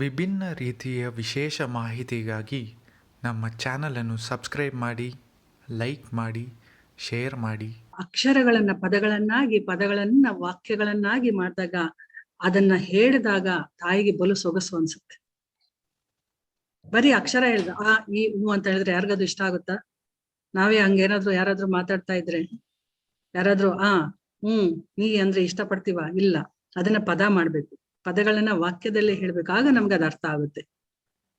ವಿಭಿನ್ನ ರೀತಿಯ ವಿಶೇಷ ಮಾಹಿತಿಗಾಗಿ ನಮ್ಮ ಚಾನಲನ್ನು ಸಬ್ಸ್ಕ್ರೈಬ್ ಮಾಡಿ, ಲೈಕ್ ಮಾಡಿ, ಶೇರ್ ಮಾಡಿ. ಅಕ್ಷರಗಳನ್ನ ಪದಗಳನ್ನಾಗಿ, ಪದಗಳನ್ನ ವಾಕ್ಯಗಳನ್ನಾಗಿ ಮಾಡಿದಾಗ ಅದನ್ನ ಹೇಳಿದಾಗ ತಾಯಿಗೆ ಬಲು ಸೊಗಸು ಅನ್ಸುತ್ತೆ. ಬರೀ ಅಕ್ಷರ ಹೇಳ್ದ, ಆ, ಈ ಹೂ ಅಂತ ಹೇಳಿದ್ರೆ ಯಾರಿಗಾದ್ರು ಇಷ್ಟ ಆಗುತ್ತಾ? ನಾವೇ ಹಂಗೇನಾದ್ರು ಯಾರಾದ್ರೂ ಮಾತಾಡ್ತಾ ಇದ್ರೆ, ಯಾರಾದ್ರೂ, ಆ, ಹ್ಮ್, ನೀ ಅಂದ್ರೆ ಇಷ್ಟ ಪಡ್ತೀವ ಇಲ್ಲ, ಅದನ್ನ ಪದ ಮಾಡ್ಬೇಕು. ಪದಗಳನ್ನ ವಾಕ್ಯದಲ್ಲಿ ಹೇಳ್ಬೇಕಾಗ ನಮ್ಗೆ ಅದು ಅರ್ಥ ಆಗುತ್ತೆ.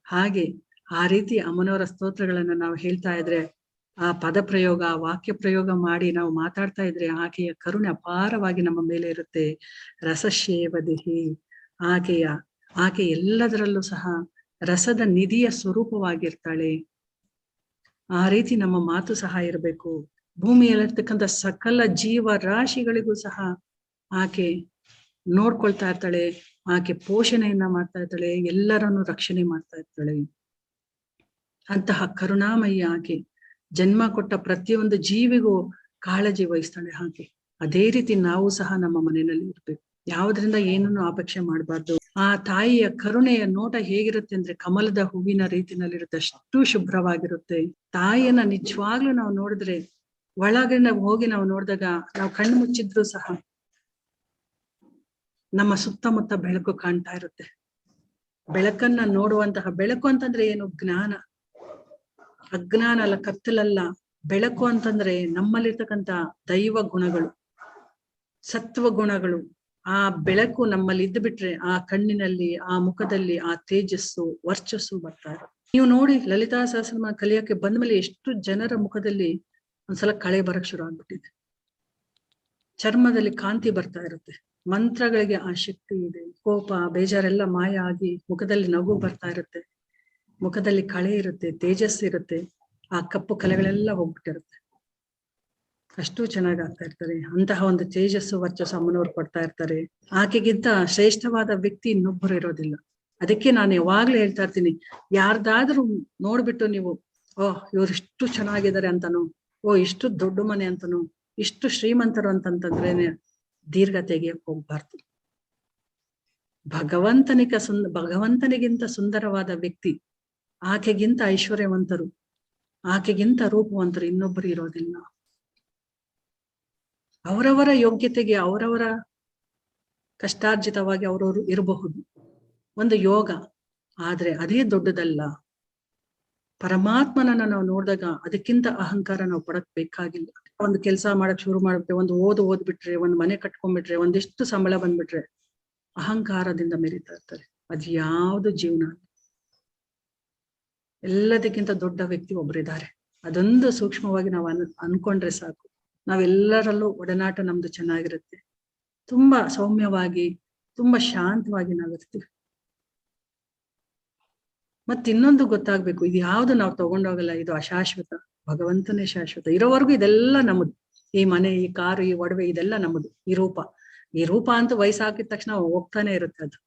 ಹಾಗೆ ಆ ರೀತಿ ಅಮ್ಮನವರ ಸ್ತೋತ್ರಗಳನ್ನ ನಾವು ಹೇಳ್ತಾ ಇದ್ರೆ, ಆ ಪದ ಪ್ರಯೋಗ ವಾಕ್ಯ ಪ್ರಯೋಗ ಮಾಡಿ ನಾವು ಮಾತಾಡ್ತಾ ಇದ್ರೆ ಆಕೆಯ ಕರುಣೆ ಅಪಾರವಾಗಿ ನಮ್ಮ ಮೇಲೆ ಇರುತ್ತೆ. ರಸಶೇವದಿಹಿ ಆಕೆಯ, ಆಕೆ ಎಲ್ಲದರಲ್ಲೂ ಸಹ ರಸದ ನಿಧಿಯ ಸ್ವರೂಪವಾಗಿರ್ತಾಳೆ. ಆ ರೀತಿ ನಮ್ಮ ಮಾತು ಸಹ ಇರಬೇಕು. ಭೂಮಿಯಲ್ಲಿರ್ತಕ್ಕಂಥ ಸಕಲ ಜೀವ ರಾಶಿಗಳಿಗೂ ಸಹ ಆಕೆ ನೋಡ್ಕೊಳ್ತಾ ಇರ್ತಾಳೆ, ಆಕೆ ಪೋಷಣೆಯನ್ನ ಮಾಡ್ತಾ ಇರ್ತಾಳೆ, ಎಲ್ಲರನ್ನು ರಕ್ಷಣೆ ಮಾಡ್ತಾ ಇರ್ತಾಳೆ. ಅಂತಹ ಕರುಣಾಮಯಿ ಆಕೆ ಜನ್ಮ ಕೊಟ್ಟ ಪ್ರತಿಯೊಂದು ಜೀವಿಗೂ ಕಾಳಜಿ ವಹಿಸ್ತಾಳೆ ಹಾಗೆ ಅದೇ ರೀತಿ ನಾವು ಸಹ ನಮ್ಮ ಮನೆಯಲ್ಲಿ ಇರ್ಬೇಕು. ಯಾವುದರಿಂದ ಏನನ್ನು ಅಪೇಕ್ಷೆ ಮಾಡಬಾರ್ದು. ಆ ತಾಯಿಯ ಕರುಣೆಯ ನೋಟ ಹೇಗಿರುತ್ತೆ ಅಂದ್ರೆ ಕಮಲದ ಹೂವಿನ ರೀತಿನಲ್ಲಿರುತ್ತೆ ಅಷ್ಟು ಶುಭ್ರವಾಗಿರುತ್ತೆ. ತಾಯಿಯನ್ನ ನಿಜವಾಗ್ಲೂ ನಾವು ನೋಡಿದ್ರೆ ಒಳಗಡೆ ಹೋಗಿ ನಾವು ನೋಡಿದಾಗ ನಾವು ಕಣ್ಣು ಮುಚ್ಚಿದ್ರು ಸಹ ನಮ್ಮ ಸುತ್ತಮುತ್ತ ಬೆಳಕು ಕಾಣ್ತಾ ಇರುತ್ತೆ. ಬೆಳಕನ್ನ ನೋಡುವಂತಹ, ಬೆಳಕು ಅಂತಂದ್ರೆ ಏನು? ಜ್ಞಾನ. ಅಜ್ಞಾನ ಅಲ್ಲ, ಕತ್ತಲಲ್ಲ. ಬೆಳಕು ಅಂತಂದ್ರೆ ನಮ್ಮಲ್ಲಿರ್ತಕ್ಕಂತ ದೈವ ಗುಣಗಳು, ಸತ್ವ ಗುಣಗಳು. ಆ ಬೆಳಕು ನಮ್ಮಲ್ಲಿ ಇದ್ದು ಬಿಟ್ರೆ ಆ ಕಣ್ಣಿನಲ್ಲಿ, ಆ ಮುಖದಲ್ಲಿ ಆ ತೇಜಸ್ಸು, ವರ್ಚಸ್ಸು ಬರ್ತಾ ಇರುತ್ತೆ. ನೀವು ನೋಡಿ ಲಲಿತಾ ಸಹಸ್ರನಾಮ ಬಂದ ಬಂದ್ಮೇಲೆ ಎಷ್ಟು ಜನರ ಮುಖದಲ್ಲಿ ಒಂದ್ಸಲ ಕಳೆ ಬರಕ್ ಶುರು ಆಗ್ಬಿಟ್ಟಿದೆ. ಚರ್ಮದಲ್ಲಿ ಕಾಂತಿ ಬರ್ತಾ ಇರುತ್ತೆ. ಮಂತ್ರಗಳಿಗೆ ಆ ಶಕ್ತಿ ಇದೆ. ಕೋಪ, ಬೇಜಾರೆಲ್ಲ ಮಾಯ ಆಗಿ ಮುಖದಲ್ಲಿ ನಗು ಬರ್ತಾ ಇರುತ್ತೆ. ಮುಖದಲ್ಲಿ ಕಳೆ ಇರುತ್ತೆ, ತೇಜಸ್ ಇರುತ್ತೆ. ಆ ಕಪ್ಪು ಕಲೆಗಳೆಲ್ಲ ಹೋಗ್ಬಿಟ್ಟಿರುತ್ತೆ. ಅಷ್ಟು ಚೆನ್ನಾಗಿ ಆಗ್ತಾ ಇರ್ತಾರೆ. ಅಂತಹ ಒಂದು ತೇಜಸ್ಸು, ವರ್ಚಸ್ಸು ಅಮ್ಮನವ್ರು ಕೊಡ್ತಾ ಇರ್ತಾರೆ. ಆಕೆಗಿಂತ ಶ್ರೇಷ್ಠವಾದ ವ್ಯಕ್ತಿ ಇನ್ನೊಬ್ಬರು ಇರೋದಿಲ್ಲ. ಅದಕ್ಕೆ ನಾನು ಯಾವಾಗ್ಲೂ ಹೇಳ್ತಾ ಇರ್ತೀನಿ, ಯಾರ್ದಾದ್ರೂ ನೋಡ್ಬಿಟ್ಟು ನೀವು ಓಹ್ ಇವ್ರು ಇಷ್ಟು ಚೆನ್ನಾಗಿದ್ದಾರೆ ಅಂತನೋ, ಓ, ಇಷ್ಟು ದೊಡ್ಡ ಮನೆ ಅಂತನೋ, ಇಷ್ಟು ಶ್ರೀಮಂತರು ಅಂತಂತಂದ್ರೇನೆ ದೀರ್ಘ ತೆಗಿಯಕ್ ಹೋಗ್ಬಾರ್ದು ಭಗವಂತನಿಗ ಸುಂದ ಭಗವಂತನಿಗಿಂತ ಸುಂದರವಾದ ವ್ಯಕ್ತಿ, ಆಕೆಗಿಂತ ಐಶ್ವರ್ಯವಂತರು, ಆಕೆಗಿಂತ ರೂಪವಂತರು ಇನ್ನೊಬ್ಬರು ಇರೋದಿಲ್ಲ. ಅವರವರ ಯೋಗ್ಯತೆಗೆ, ಅವರವರ ಕಷ್ಟಾರ್ಜಿತವಾಗಿ ಅವರವರು ಇರಬಹುದು. ಒಂದು ಯೋಗ, ಆದ್ರೆ ಅದೇ ದೊಡ್ಡದಲ್ಲ. ಪರಮಾತ್ಮನನ್ನ ನಾವು ನೋಡಿದಾಗ ಅದಕ್ಕಿಂತ ಅಹಂಕಾರ ನಾವು ಪಡಕ್ ಬೇಕಾಗಿಲ್ಲ. ಒಂದು ಕೆಲಸ ಮಾಡಕ್ ಶುರು ಮಾಡ್ಬಿಟ್ರೆ ಒಂದು ಓದು ಓದ್ಬಿಟ್ರೆ, ಒಂದು ಮನೆ ಕಟ್ಕೊಂಡ್ಬಿಟ್ರೆ, ಒಂದಿಷ್ಟು ಸಂಬಳ ಬಂದ್ಬಿಟ್ರೆ ಅಹಂಕಾರದಿಂದ ಮೆರಿತಾ ಇರ್ತಾರೆ. ಅದ್ ಯಾವ್ದು ಜೀವನ ಎಲ್ಲದಕ್ಕಿಂತ ದೊಡ್ಡ ವ್ಯಕ್ತಿ ಒಬ್ರಿದ್ದಾರೆ ಅದೊಂದು ಸೂಕ್ಷ್ಮವಾಗಿ ನಾವು ಅನ್, ಅನ್ಕೊಂಡ್ರೆ ಸಾಕು. ನಾವೆಲ್ಲರಲ್ಲೂ ಒಡನಾಟ ನಮ್ದು ಚೆನ್ನಾಗಿರುತ್ತೆ. ತುಂಬಾ ಸೌಮ್ಯವಾಗಿ, ತುಂಬಾ ಶಾಂತವಾಗಿ ನಾವಿರ್ತೀವಿ ಮತ್ ಇನ್ನೊಂದು ಗೊತ್ತಾಗ್ಬೇಕು, ಇದು ಯಾವ್ದು ನಾವು ತಗೊಂಡೋಗಲ್ಲ, ಇದು ಅಶಾಶ್ವತ, ಭಗವಂತನೇ ಶಾಶ್ವತ. ಇರೋವರೆಗೂ ಇದೆಲ್ಲ ನಮ್ಮದು ಈ ಮನೆ, ಈ ಕಾರು, ಈ ಒಡವೆ, ಇದೆಲ್ಲ ನಮ್ಮದು ಈ ರೂಪ. ಈ ರೂಪ ಅಂತ ವಯಸ್ಸಾಕಿದ ತಕ್ಷಣ ಹೋಗ್ತಾನೆ ಇರುತ್ತೆ ಅದು.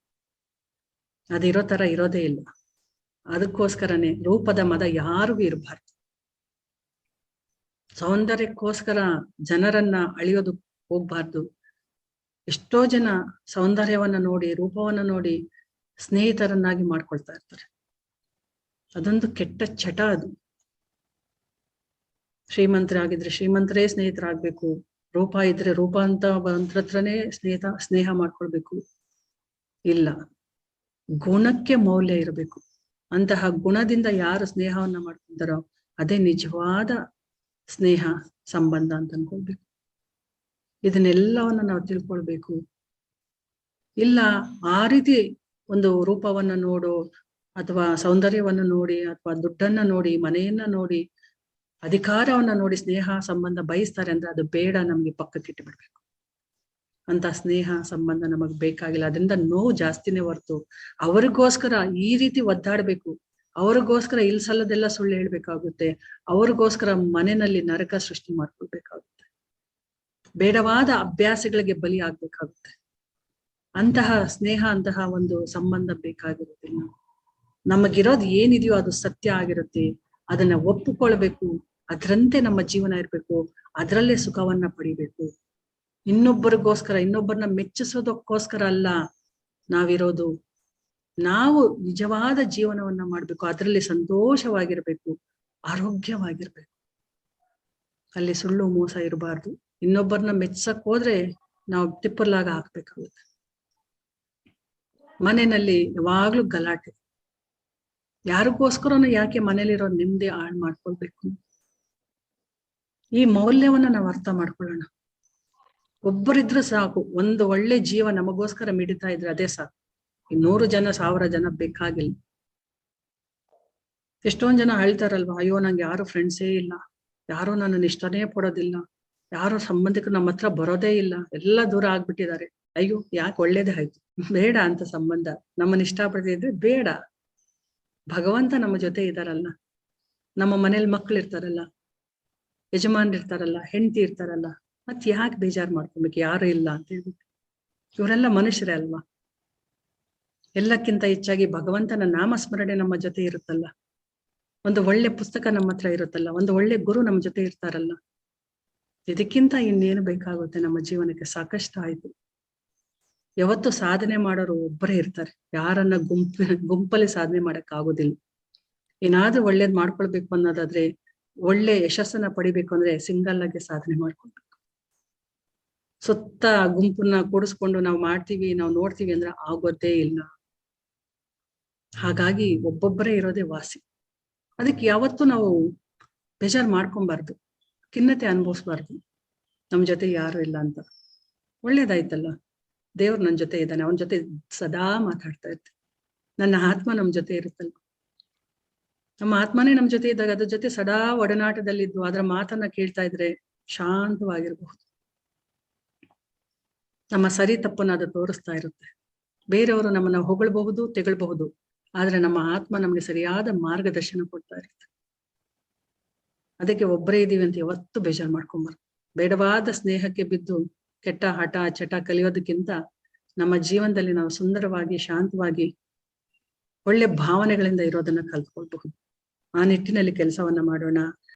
ಅದಿರೋ ತರ ಇರೋದೇ ಇಲ್ಲ. ಅದಕ್ಕೋಸ್ಕರನೇ ರೂಪದ ಮದ ಯಾರಿಗೂ ಇರಬಾರ್ದು. ಸೌಂದರ್ಯಕ್ಕೋಸ್ಕರ ಜನರನ್ನ ಅಳಿಯೋದು ಹೋಗ್ಬಾರ್ದು. ಎಷ್ಟೋ ಜನ ಸೌಂದರ್ಯವನ್ನ ನೋಡಿ, ರೂಪವನ್ನ ನೋಡಿ ಸ್ನೇಹಿತರನ್ನಾಗಿ ಮಾಡ್ಕೊಳ್ತಾ ಇರ್ತಾರೆ. ಅದೊಂದು ಕೆಟ್ಟ ಚಟ ಅದು. ಶ್ರೀಮಂತರಾಗಿದ್ರೆ ಶ್ರೀಮಂತರೇ ಸ್ನೇಹಿತರಾಗ್ಬೇಕು. ರೂಪ ಇದ್ರೆ ರೂಪ ಅಂತ ಹತ್ರನೇ ಸ್ನೇಹಿತ, ಸ್ನೇಹ ಮಾಡ್ಕೊಳ್ಬೇಕು. ಇಲ್ಲ. ಗುಣಕ್ಕೆ ಮೌಲ್ಯ ಇರಬೇಕು. ಅಂತಹ ಗುಣದಿಂದ ಯಾರು ಸ್ನೇಹವನ್ನ ಮಾಡ್ಕೊಂತಾರೋ ಅದೇ ನಿಜವಾದ ಸ್ನೇಹ, ಸಂಬಂಧ ಅಂತ ಅನ್ಕೊಳ್ಬೇಕು. ಇದನ್ನೆಲ್ಲವನ್ನ ನಾವು ತಿಳ್ಕೊಳ್ಬೇಕು. ಇಲ್ಲ, ಆ ರೀತಿ ಒಂದು ರೂಪವನ್ನ ನೋಡು ಅಥವಾ ಸೌಂದರ್ಯವನ್ನು ನೋಡಿ ಅಥವಾ ದುಡ್ಡನ್ನ ನೋಡಿ, ಮನೆಯನ್ನ ನೋಡಿ, ಅಧಿಕಾರವನ್ನ ನೋಡಿ ಸ್ನೇಹ ಸಂಬಂಧ ಬಯಸ್ತಾರೆ ಅಂದ್ರೆ ಅದು ಬೇಡ, ನಮ್ಗೆ ಪಕ್ಕಕ್ಕೆ ಇಟ್ಟು ಬಿಡ್ಬೇಕು ಅಂತ ಸ್ನೇಹ ಸಂಬಂಧ ನಮಗ್ ಬೇಕಾಗಿಲ್ಲ. ಅದರಿಂದ ನೋವು ಜಾಸ್ತಿನೇ ಹೊರ್ತು ಅವ್ರಿಗೋಸ್ಕರ ಈ ರೀತಿ ಒದ್ದಾಡ್ಬೇಕು. ಅವ್ರಿಗೋಸ್ಕರ ಇಲ್ ಸಲ್ಲದೆಲ್ಲ ಸುಳ್ಳು ಹೇಳ್ಬೇಕಾಗುತ್ತೆ. ಅವ್ರಿಗೋಸ್ಕರ ಮನೆಯಲ್ಲಿ ನರಕ ಸೃಷ್ಟಿ ಮಾಡ್ಕೊಳ್ಬೇಕಾಗುತ್ತೆ. ಬೇಡವಾದ ಅಭ್ಯಾಸಗಳಿಗೆ ಬಲಿ ಆಗ್ಬೇಕಾಗುತ್ತೆ ಅಂತಹ ಸ್ನೇಹ, ಅಂತಹ ಒಂದು ಸಂಬಂಧ ಬೇಕಾಗಿರುತ್ತಿಲ್ಲ ನಮಗಿರೋದು ಏನಿದೆಯೋ ಅದು ಸತ್ಯ ಆಗಿರುತ್ತೆ. ಅದನ್ನ ಒಪ್ಪಿಕೊಳ್ಬೇಕು. ಅದರಂತೆ ನಮ್ಮ ಜೀವನ ಇರ್ಬೇಕು. ಅದರಲ್ಲೇ ಸುಖವನ್ನ ಪಡಿಬೇಕು. ಇನ್ನೊಬ್ಬರಿಗೋಸ್ಕರ, ಇನ್ನೊಬ್ಬರನ್ನ ಮೆಚ್ಚಿಸೋದಕ್ಕೋಸ್ಕರ ಅಲ್ಲ ನಾವಿರೋದು. ನಾವು ನಿಜವಾದ ಜೀವನವನ್ನ ಮಾಡ್ಬೇಕು. ಅದರಲ್ಲಿ ಸಂತೋಷವಾಗಿರ್ಬೇಕು. ಆರೋಗ್ಯವಾಗಿರ್ಬೇಕು. ಅಲ್ಲಿ ಸುಳ್ಳು ಮೋಸ ಇರಬಾರ್ದು. ಇನ್ನೊಬ್ಬರನ್ನ ಮೆಚ್ಚಕ್ ಹೋದ್ರೆ ನಾವು ತಿಪ್ಪರ್ಲಾಗ ಹಾಕ್ಬೇಕಾಗುತ್ತೆ. ಮನೆಯಲ್ಲಿ ಯಾವಾಗ್ಲೂ ಗಲಾಟೆ. ಯಾರಿಗೋಸ್ಕರನು ಯಾಕೆ ಮನೇಲಿರೋ ನೆಮ್ಮದಿ ಹಾಳು ಮಾಡ್ಕೊಳ್ಬೇಕು? ಈ ಮೌಲ್ಯವನ್ನ ನಾವು ಅರ್ಥ ಮಾಡ್ಕೊಳ್ಳೋಣ. ಒಬ್ಬರಿದ್ರೆ ಸಾಕು, ಒಂದು ಒಳ್ಳೆ ಜೀವ ನಮಗೋಸ್ಕರ ಮಿಡಿತಾ ಇದ್ರೆ ಅದೇ ಸಾಕು. ಈ ನೂರು ಜನ, ಸಾವಿರ ಜನ ಬೇಕಾಗಿಲ್ಲ. ಎಷ್ಟೊಂದ್ ಜನ ಅಳ್ತಾರಲ್ವಾ? ಅಯ್ಯೋ, ನಂಗೆ ಯಾರು ಫ್ರೆಂಡ್ಸೇ ಇಲ್ಲ. ಯಾರು ನನ್ನ ಇಷ್ಟನೇ ಪಡೋದಿಲ್ಲ. ಯಾರು ಸಂಬಂಧಿಕರು ನಮ್ಮ ಹತ್ರ ಬರೋದೇ ಇಲ್ಲ. ಎಲ್ಲ ದೂರ ಆಗ್ಬಿಟ್ಟಿದ್ದಾರೆ. ಅಯ್ಯೋ, ಯಾಕೆ ಒಳ್ಳೇದೇ ಆಯ್ತು? ಬೇಡ ಅಂತ ಸಂಬಂಧ. ನಮ್ಮನ್ನ ಇಷ್ಟಪಡದಿದ್ರೆ ಬೇಡ. ಭಗವಂತ ನಮ್ಮ ಜೊತೆ ಇದಾರಲ್ಲ. ನಮ್ಮ ಮನೇಲಿ ಮಕ್ಳು ಇರ್ತಾರಲ್ಲ. ಯಜಮಾನ್ ಇರ್ತಾರಲ್ಲ, ಹೆಂಡತಿ ಇರ್ತಾರಲ್ಲ ಮತ್ ಯಾಕೆ ಬೇಜಾರ್ ಮಾಡ್ಕೊಬೇಕು? ಯಾರು ಇಲ್ಲ ಅಂತ ಹೇಳ್ಬಿಟ್ಟು. ಇವರೆಲ್ಲ ಮನುಷ್ಯರೇ ಅಲ್ವಾ? ಎಲ್ಲಕ್ಕಿಂತ ಹೆಚ್ಚಾಗಿ ಭಗವಂತನ ನಾಮಸ್ಮರಣೆ ನಮ್ಮ ಜೊತೆ ಇರುತ್ತಲ್ಲ. ಒಂದು ಒಳ್ಳೆ ಪುಸ್ತಕ ನಮ್ಮ ಹತ್ರ ಇರುತ್ತಲ್ಲ, ಒಂದು ಒಳ್ಳೆ ಗುರು ನಮ್ಮ ಜೊತೆ ಇರ್ತಾರಲ್ಲ. ಇದಕ್ಕಿಂತ ಇನ್ನೇನು ಬೇಕಾಗುತ್ತೆ ನಮ್ಮ ಜೀವನಕ್ಕೆ? ಸಾಕಷ್ಟು ಆಯ್ತು ಯಾವತ್ತು ಸಾಧನೆ ಮಾಡೋರು ಒಬ್ಬರೇ ಇರ್ತಾರೆ. ಯಾರನ್ನ ಗುಂಪ, ಗುಂಪಲ್ಲಿ ಸಾಧನೆ ಮಾಡಕ್ ಆಗೋದಿಲ್ಲ. ಏನಾದ್ರೂ ಒಳ್ಳೇದ್ ಮಾಡ್ಕೊಳ್ಬೇಕು ಅನ್ನೋದಾದ್ರೆ ಒಳ್ಳೆ ಯಶಸ್ಸನ್ನ ಪಡಿಬೇಕು ಅಂದ್ರೆ ಸಿಂಗಲ್ ಆಗಿ ಸಾಧನೆ ಮಾಡ್ಕೊಳ್ಬೇಕು. ಸುತ್ತ ಗುಂಪನ್ನ ಕೂಡಿಸ್ಕೊಂಡು ನಾವು ಮಾಡ್ತೀವಿ, ನಾವು ನೋಡ್ತೀವಿ ಅಂದ್ರೆ ಆಗೋದೇ ಇಲ್ಲ. ಹಾಗಾಗಿ ಒಬ್ಬೊಬ್ಬರೇ ಇರೋದೇ ವಾಸಿ. ಅದಕ್ಕೆ ಯಾವತ್ತೂ ನಾವು ಬೇಜಾರ್ ಮಾಡ್ಕೊಬಾರ್ದು ಖಿನ್ನತೆ ಅನುಭವಿಸ್ಬಾರ್ದು. ನಮ್ ಜೊತೆ ಯಾರು ಇಲ್ಲ ಅಂತ. ಒಳ್ಳೇದಾಯ್ತಲ್ಲ? ದೇವ್ರು ನನ್ ಜೊತೆ ಇದ್ದಾನೆ, ಅವನ ಜೊತೆ ಸದಾ ಮಾತಾಡ್ತಾ ಇರ್ತೀನಿ. ನನ್ನ ಆತ್ಮ ನಮ್ ಜೊತೆ ಇರುತ್ತಲ್ಲ. ನಮ್ಮ ಆತ್ಮನೇ ನಮ್ ಜೊತೆ ಇದ್ದಾಗ ಅದ್ರ ಜೊತೆ ಸದಾ ಒಡನಾಟದಲ್ಲಿದ್ದು, ಅದರ ಮಾತನ್ನ ಕೇಳ್ತಾ ಇದ್ರೆ ಶಾಂತವಾಗಿರ್ಬಹುದು. ನಮ್ಮ ಸರಿ ತಪ್ಪನ್ನ ಅದು ತೋರಿಸ್ತಾ ಇರುತ್ತೆ. ಬೇರೆಯವರು ನಮ್ಮನ್ನ ಹೊಗಳಬಹುದು, ತೆಗಳಬಹುದು, ಆದ್ರೆ ನಮ್ಮ ಆತ್ಮ ನಮ್ಗೆ ಸರಿಯಾದ ಮಾರ್ಗದರ್ಶನ ಕೊಡ್ತಾ ಇರುತ್ತೆ. ಅದಕ್ಕೆ ಒಬ್ಬರೇ ಇದೀವಿ ಅಂತ ಯಾವತ್ತು ಬೇಜಾರ್ ಮಾಡ್ಕೊಂಬಾರ್ದು. ಬೇಡವಾದ ಸ್ನೇಹಕ್ಕೆ ಬಿದ್ದು ಕೆಟ್ಟ ಹಠ, ಚಟ ಕಲಿಯೋದಕ್ಕಿಂತ ನಮ್ಮ ಜೀವನದಲ್ಲಿ ನಾವು ಸುಂದರವಾಗಿ, ಶಾಂತವಾಗಿ ಒಳ್ಳೆ ಭಾವನೆಗಳಿಂದ ಇರೋದನ್ನ ಕಲ್ತ್ಕೊಳ್ಬಹುದು. ಆ ನಿಟ್ಟಿನಲ್ಲಿ ಕೆಲಸವನ್ನ ಮಾಡೋಣ.